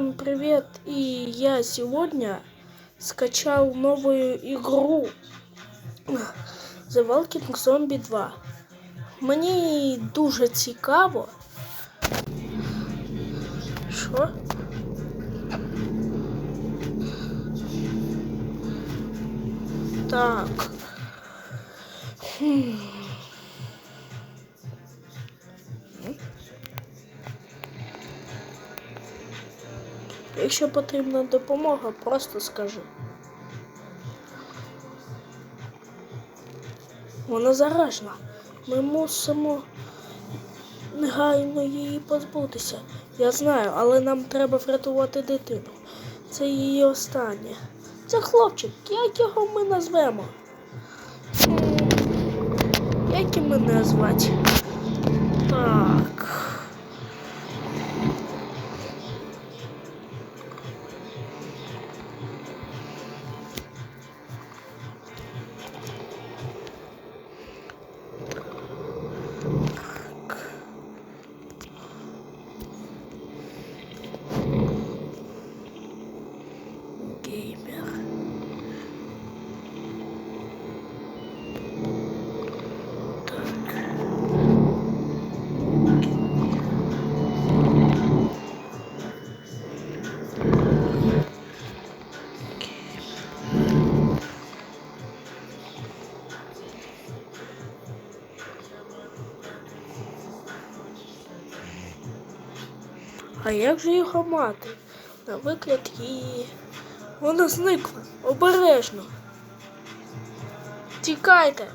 Всем привет! И я сегодня скачал новую игру The Walking Zombie 2. Мені дуже цікаво. Що? Так. Хм. Якщо потрібна допомога, просто скажи. Вона заражена. Ми мусимо негайно її позбутися. Я знаю, але нам треба врятувати дитину. Це її останнє. Це хлопчик, як його ми назвемо? Як і мене звати? Так. Як же його мати? На виклик її. Вона зникла. Обережно. Тікайте.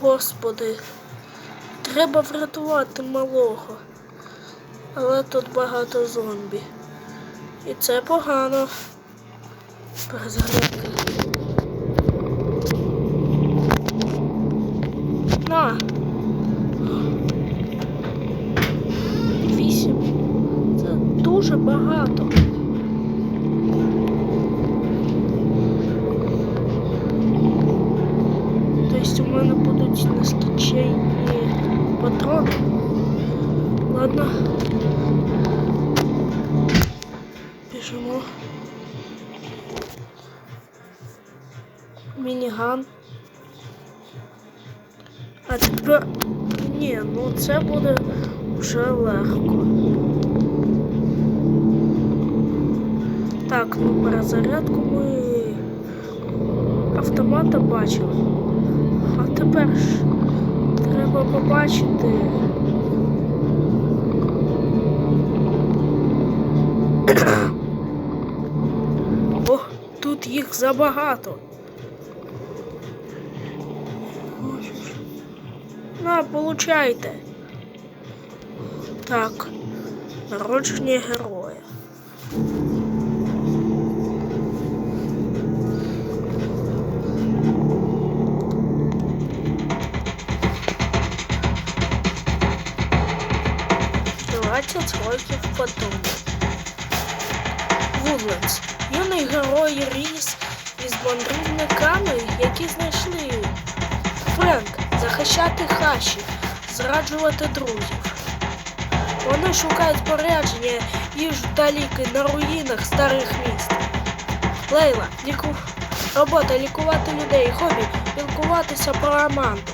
Господи, треба врятувати малого. Але тут багато зомбі. І це погано. Перезарядка. Мініган. А тепер... Ні, ну це буде вже легко. Так, ну перезарядку ми автомата бачили. А тепер ж треба побачити. О, тут їх забагато. На, получайте. Так, народження героя. Двадцять років потому. Вудлендс. Юний герой ріс із мандрівниками, які знайшли Френк захищати хащів, зраджувати друзів. Вони шукають спорядження їжу та ліки на руїнах старих міст. Лейла, ліку... робота лікувати людей, хобі, спілкуватися про Аманду.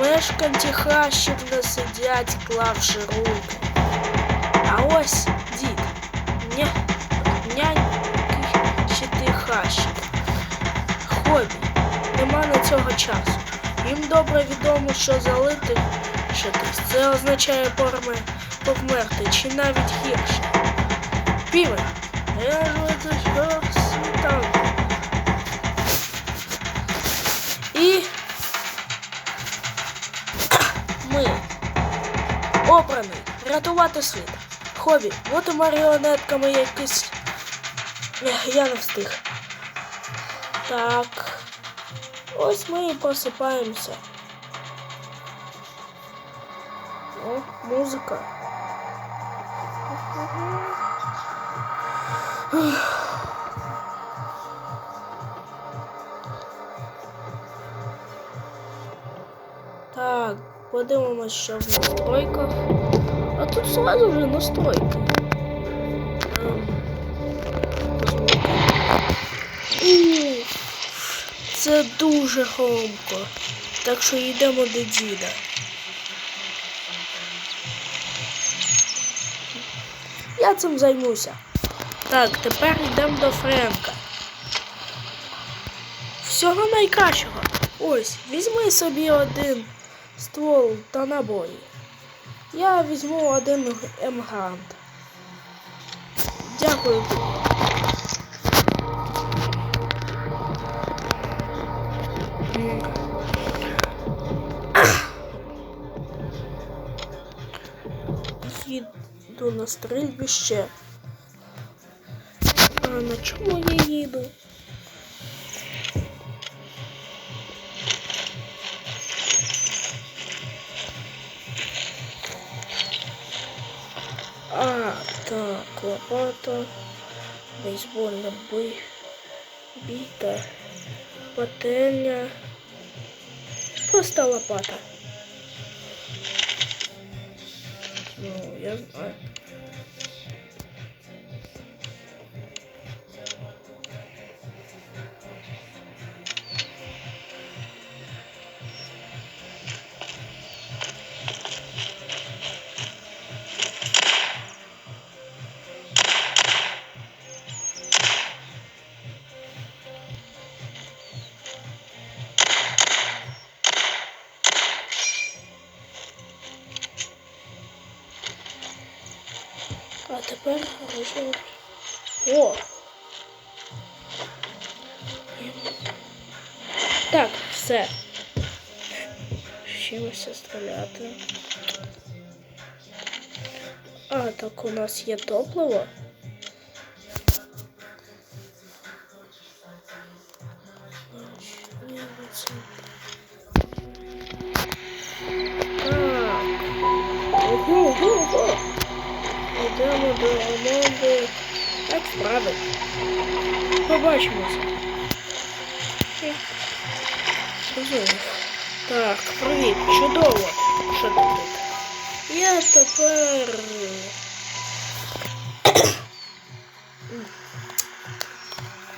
Мешканці хащів не сидять, клавши руки. А ось хащів. Хобі. Нема на цього часу. Їм добре відомо, що залити шитись. Це означає порме повмерти, чи навіть гірше. Півень. Я ж це що світанку. І ми обраний рятувати світ. Хобі, бути маріонетками якісь. Я не встиг. Так. Ось ми і просипаємося. О, музика. Подивимось, що в настройках. А тут сразу вже настройки. Це дуже громко. Так що йдемо до діда. Я цим займуся. Так, тепер йдемо до Френка. Всього найкращого. Ось, візьми собі один ствол та набої. Я візьму один емгрант. Дякую На стрільбище. А на чому я їду? А, так, лопата, бейсбольна би, біта, пательня, просто лопата. Ну, я знаю. А, так у нас є топливо. Так. Ого, ого, ого. Йдемо до команди. Так справи. Побачимося. Хе. Розумію. Так, привіт. Чудово. Ти тепер.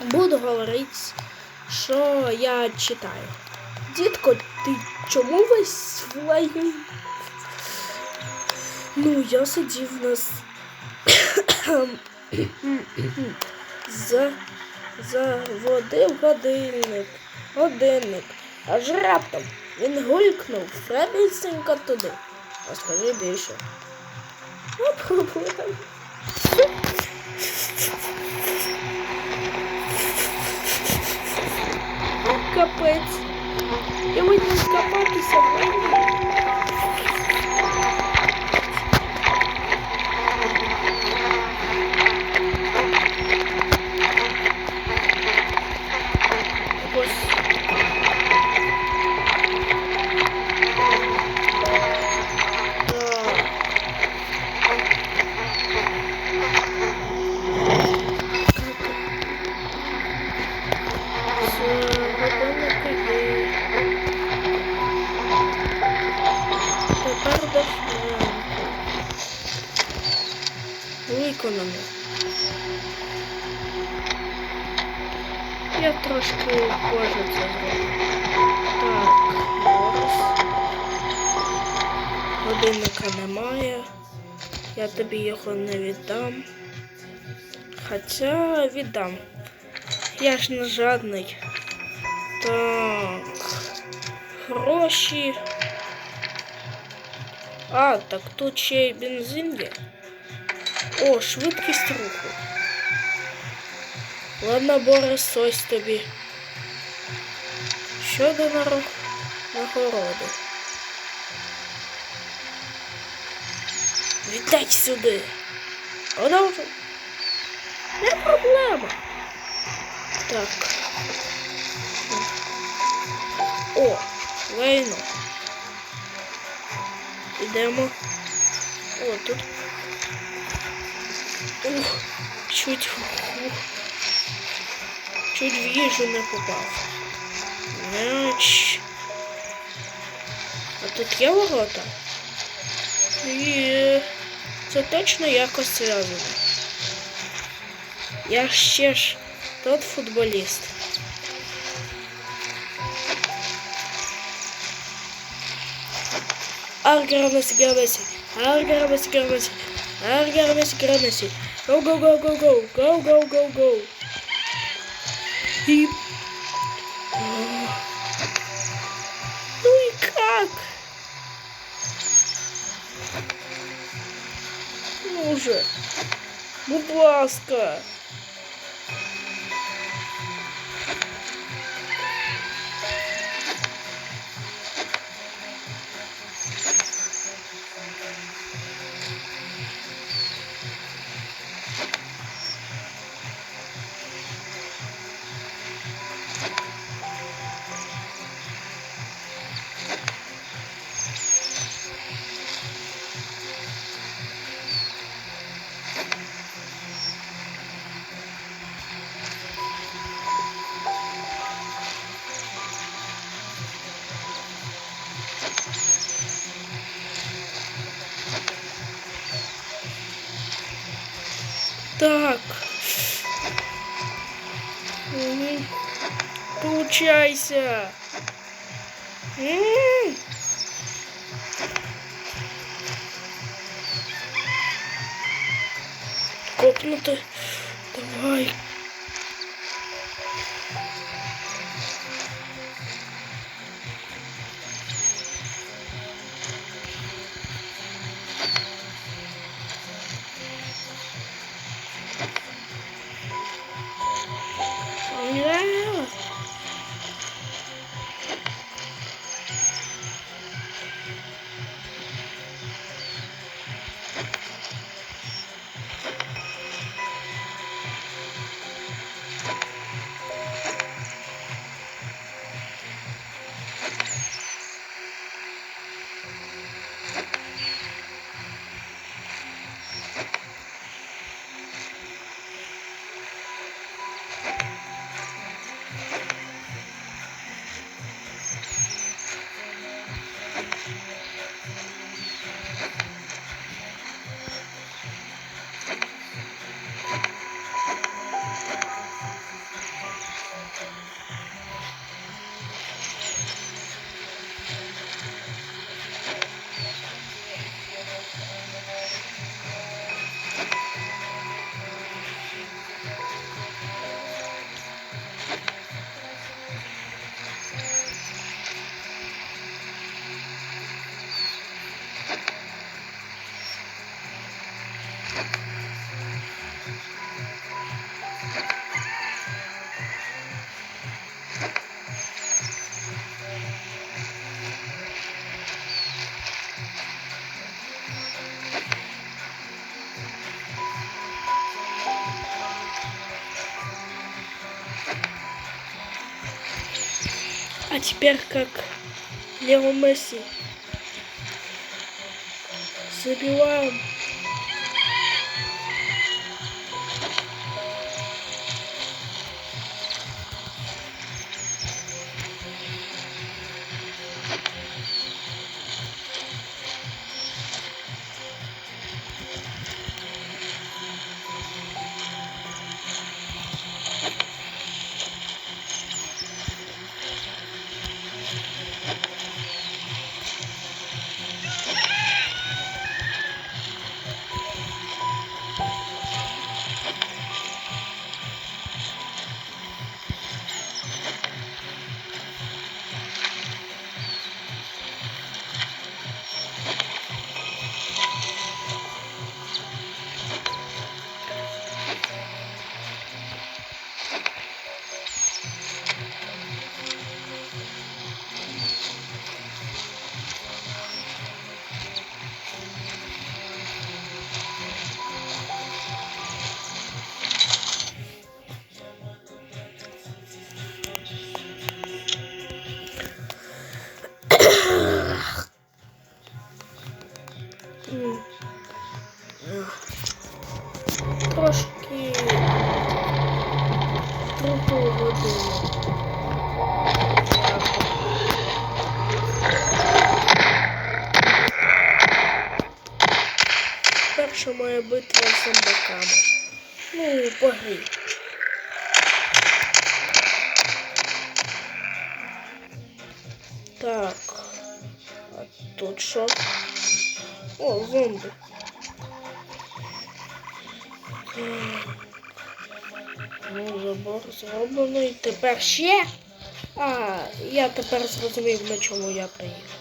Буду говорити, що я читаю. Дітко, ти чому весь в? Ну, я сидів на с- за, заводив годинник, годинник, аж раптом він гулькнув прямісінько туди. Розкажи більше. Оп, проблем. Капець. Я мені скопатися в війні. Виконано. Я трошки позже це зроблю. Так, зараз. Годинника немає. Я тобі його не віддам. Хоча віддам. Я ж не жадний. Так. Гроші. А, так тут ще й бензин є. О, швидкість руху. Ладно, Борис, ось тобі. Щодо наро- нагороди. Віддай сюди. Продовжуй. Не проблема. Так. О, лейно. Ідемо. О, тут. Ух, чуть. Ух. Чуть в їжу не попав. Мяч. А тут є ворота? І це точно якось зв'язано. Я ще ж тот футболіст. Аргарамес Грамеси, Аргарамес Грамеси, Аргарамес Грамеси. Go, go, go, go, go. Go, go, go, go. И... Ну и как? Ну же. Будь ну, ласка. Копнуто. Давай. Теперь как Лео Месси. Забиваем. Перша моя битва з зомбаками. Ну, по. Так. А тут що? О, зомби. Ну, забор зроблений. Тепер ще. А, я тепер зрозумів, на чому я приїхав.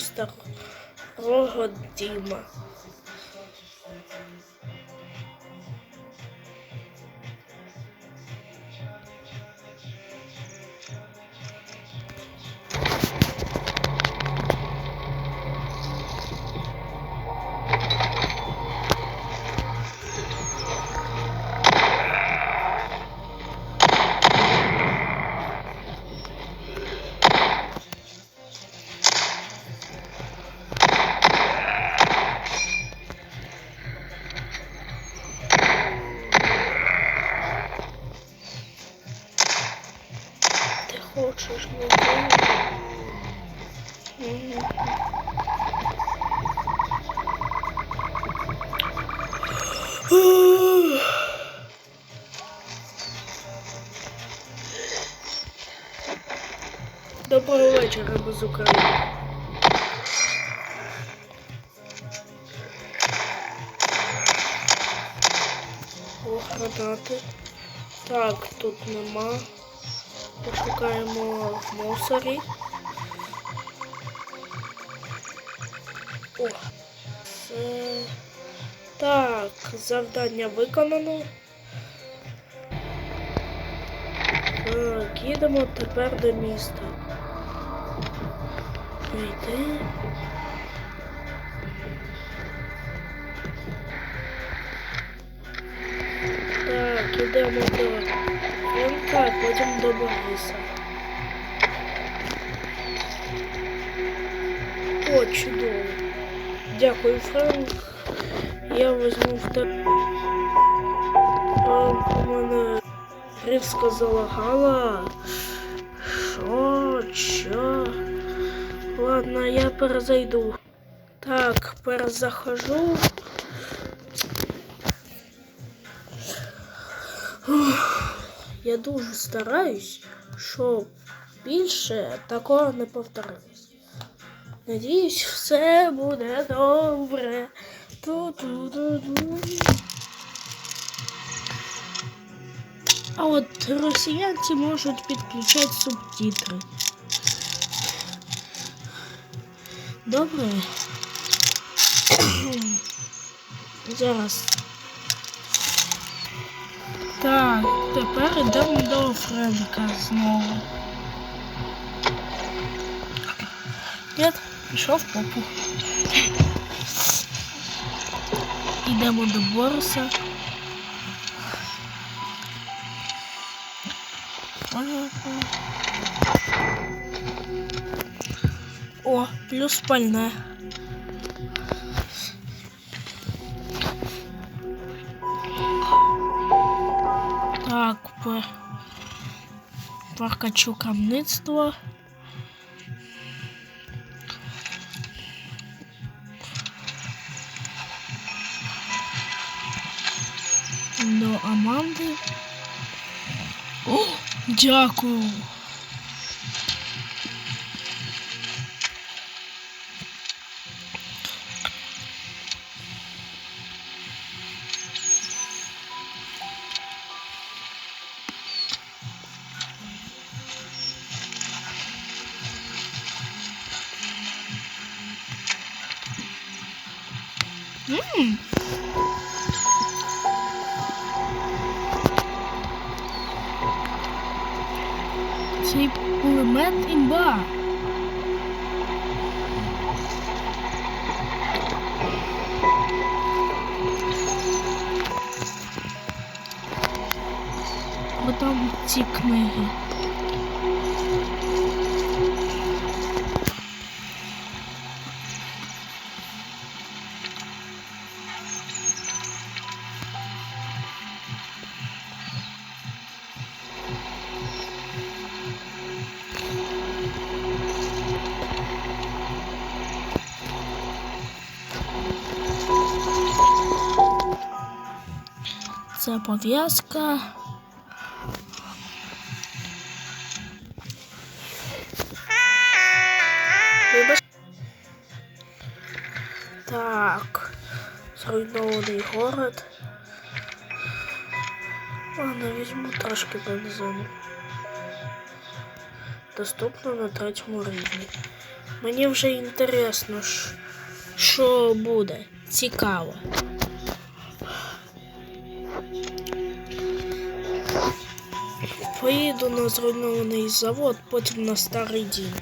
Старого Діма. Ти хочеш мене? Мгм. Доброго вечора, ми з України. О. Так, тут нема. Пошукаємо в мусорі. О, це... Так, завдання виконано. Так, їдемо тепер до міста. Йди. Так, ідемо до Френка, потім до Бориса. О, чудово. Дякую, Френк. Я візьму в тебе. У мене Ривська залагала. Що? Що? Ладно, я перезайду. Так, перезахожу. Я дуже стараюсь, щоб більше такого не повторилось. Надіюсь, все буде добре. Ту-ту-ту-ту. А от росіянці можуть підключати субтитри. Добре. Зараз. Так, тепер йдемо до Френка знову. Нет, пішов попу. Йдемо до Бориса. О, плюс пальне. Прокачу камництво. До Аманди. О, дякую. Бо там ці книги. Це пов'язка. город. Ладно, візьму трошки бензину. Доступно на третьому рівні. Мені вже інтересно, ш- що буде. Цікаво. Поїду на зруйнований завод, потім на старий дім.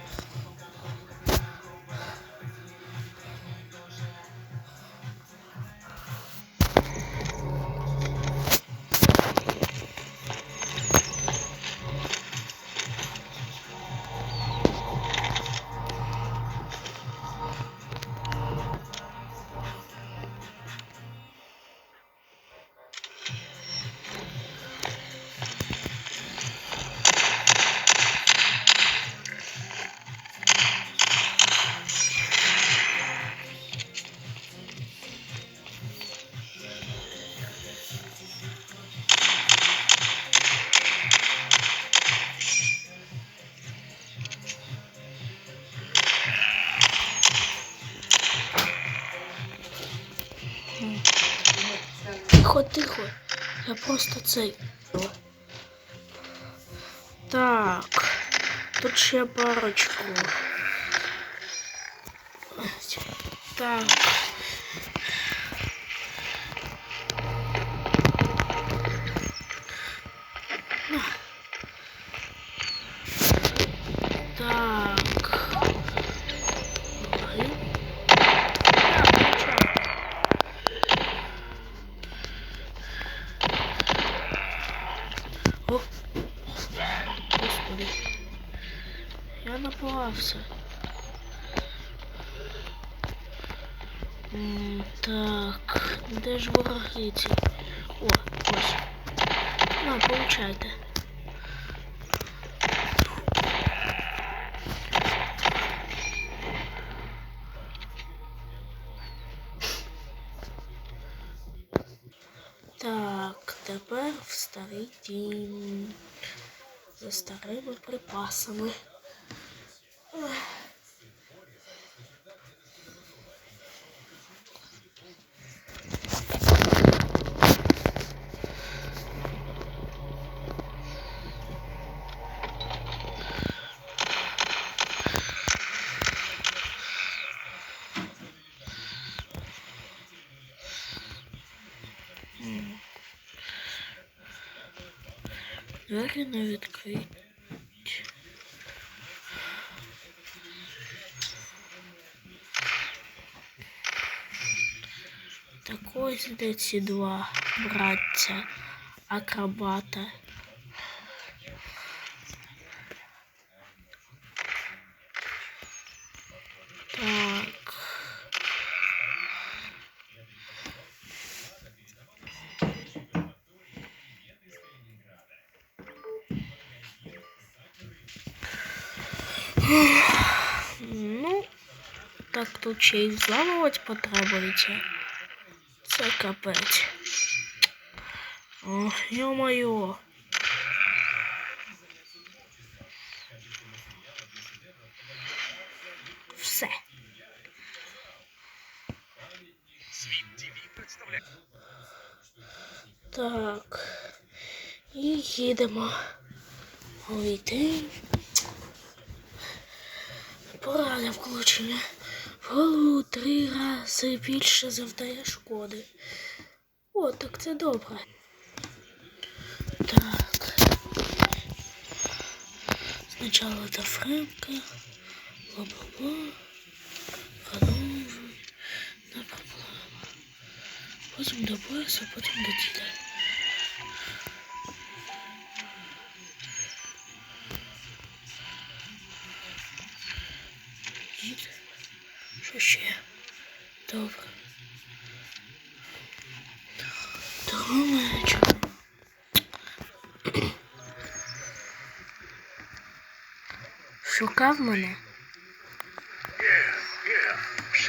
Тихо. Я просто цей. Так. Тут ще парочку. Так. Так, де ж вороги ці? О, ось. На, получайте. Так, тепер в старий дім. За старими припасами. Двері не відкриті. Так ось де ці два братця акробата. Тут ще й взламувати потребується. Це капець. О, ё-моё. Все. Так. І їдемо. Увійти. Порада включення. Голову три рази більше завдає шкоди. О, так це добре. Так. Спочатку до Френка, бла-бла-бла, проблема. Потім до Бориса, потім до діда. Шукав мене?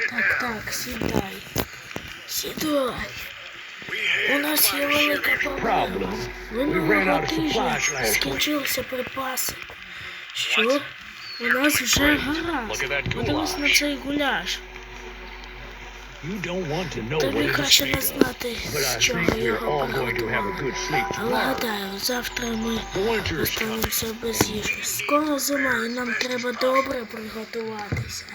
Так, так, сідай. Сідай. У нас є велика проблема. Минулого тижня скінчилися припаси. Що? У нас вже гаразд. Подивись на цей гуляш. Тобі what is краще не знати, But I з чого think we're його all going to have a good sleep Але tomorrow. гадаю, завтра ми останемося без їжі. Скоро зима, і нам треба добре приготуватися.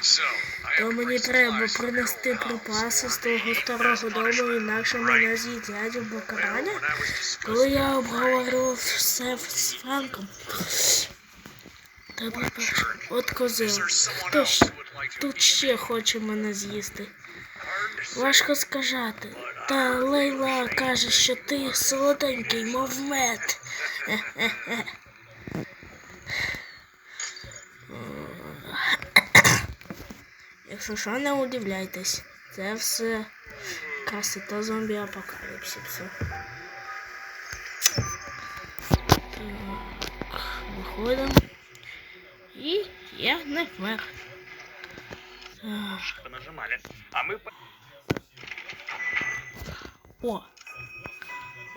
То мені треба принести припаси з того старого дому, інакше мене з'їдять у discussing Коли я обговорював все з Франком, перше. От козел. Хто ж тут ще хоче мене з'їсти? Важко сказати. Та Лейла каже, що ти солоденький, мов мед. Хе-хе-хе. Якщо що, не удивляйтесь, це все красота зомбі апокаліпсису. Так, виходимо. І я не вмер. Так. Понажимали. А мы по- О!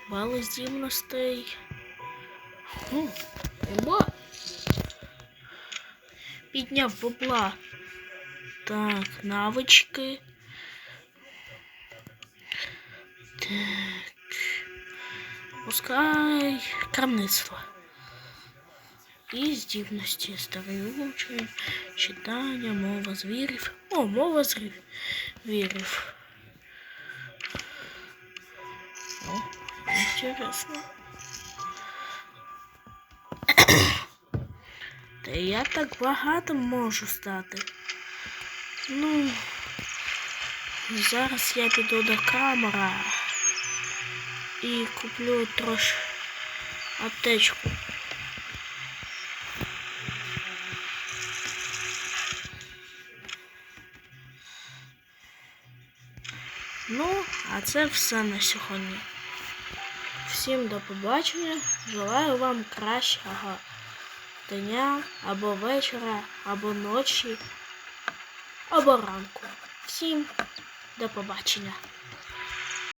Бали здібностей. Оба. Підняв бабла. Так, навички. Так. Пускай крамництво. І здібності старий учень, читання, мова звірів. О, мова звірів. О, интересно. Та я так багато можу стати. Ну, зараз я піду до камера і куплю трошки аптечку. Ну, а це все на сьогодні. Всім до побачення. Желаю вам кращого дня, або вечора, або ночі, або ранку. Всім до побачення.